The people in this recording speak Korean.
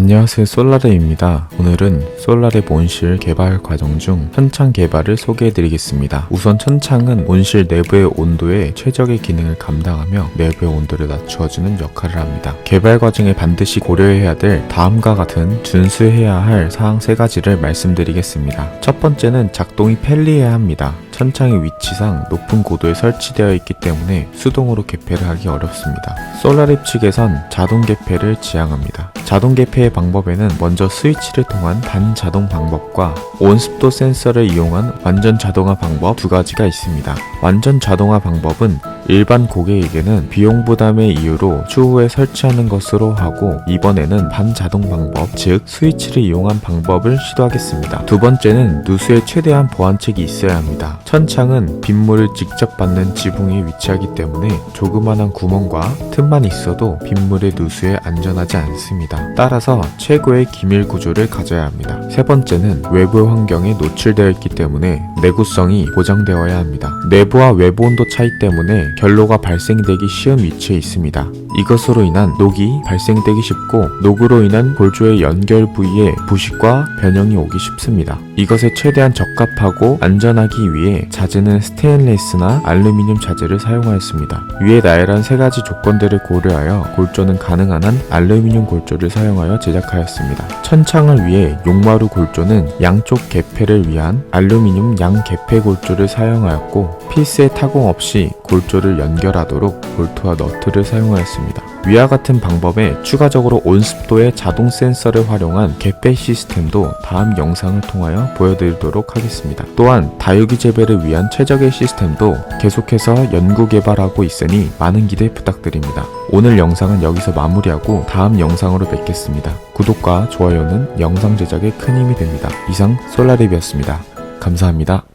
안녕하세요 솔라레입니다. 오늘은 솔라레 온실 개발 과정 중 천창 개발을 소개해드리겠습니다. 우선 천창은 온실 내부의 온도에 최적의 기능을 감당하며 내부의 온도를 낮추어주는 역할을 합니다. 개발 과정에 반드시 고려해야 될 다음과 같은 준수해야 할 사항 세 가지를 말씀드리겠습니다. 첫 번째는 작동이 편리해야 합니다. 천창의 위치상 높은 고도에 설치되어 있기 때문에 수동으로 개폐를 하기 어렵습니다. 솔라립 측에선 자동 개폐를 지향합니다. 자동 개폐의 방법에는 먼저 스위치를 통한 반자동 방법과 온습도 센서를 이용한 완전 자동화 방법 두 가지가 있습니다. 완전 자동화 방법은 일반 고객에게는 비용 부담의 이유로 추후에 설치하는 것으로 하고 이번에는 반자동 방법, 즉 스위치를 이용한 방법을 시도하겠습니다. 두 번째는 누수에 최대한 보완책이 있어야 합니다. 천창은 빗물을 직접 받는 지붕에 위치하기 때문에 조그만한 구멍과 틈만 있어도 빗물의 누수에 안전하지 않습니다. 따라서 최고의 기밀 구조를 가져야 합니다. 세 번째는 외부 환경에 노출되어 있기 때문에 내구성이 보장되어야 합니다. 내부와 외부 온도 차이 때문에 결로가 발생되기 쉬운 위치에 있습니다. 이것으로 인한 녹이 발생되기 쉽고 녹으로 인한 골조의 연결 부위에 부식과 변형이 오기 쉽습니다. 이것에 최대한 적합하고 안전하기 위해 자재는 스테인레스나 알루미늄 자재를 사용하였습니다. 위에 나열한 세 가지 조건들을 고려하여 골조는 가능한 한 알루미늄 골조를 사용하여 제작하였습니다. 천창을 위해 용마루 골조는 양쪽 개폐를 위한 알루미늄 양 개폐 골조를 사용하였고 필스에 타공 없이 골조를 연결하도록 볼트와 너트를 사용하였습니다. 위와 같은 방법에 추가적으로 온습도의 자동 센서를 활용한 개폐 시스템도 다음 영상을 통하여 보여드리도록 하겠습니다. 또한 다육이 재배를 위한 최적의 시스템도 계속해서 연구 개발하고 있으니 많은 기대 부탁드립니다. 오늘 영상은 여기서 마무리하고 다음 영상으로 뵙겠습니다. 구독과 좋아요는 영상 제작에 큰 힘이 됩니다. 이상 솔라립이었습니다. 감사합니다.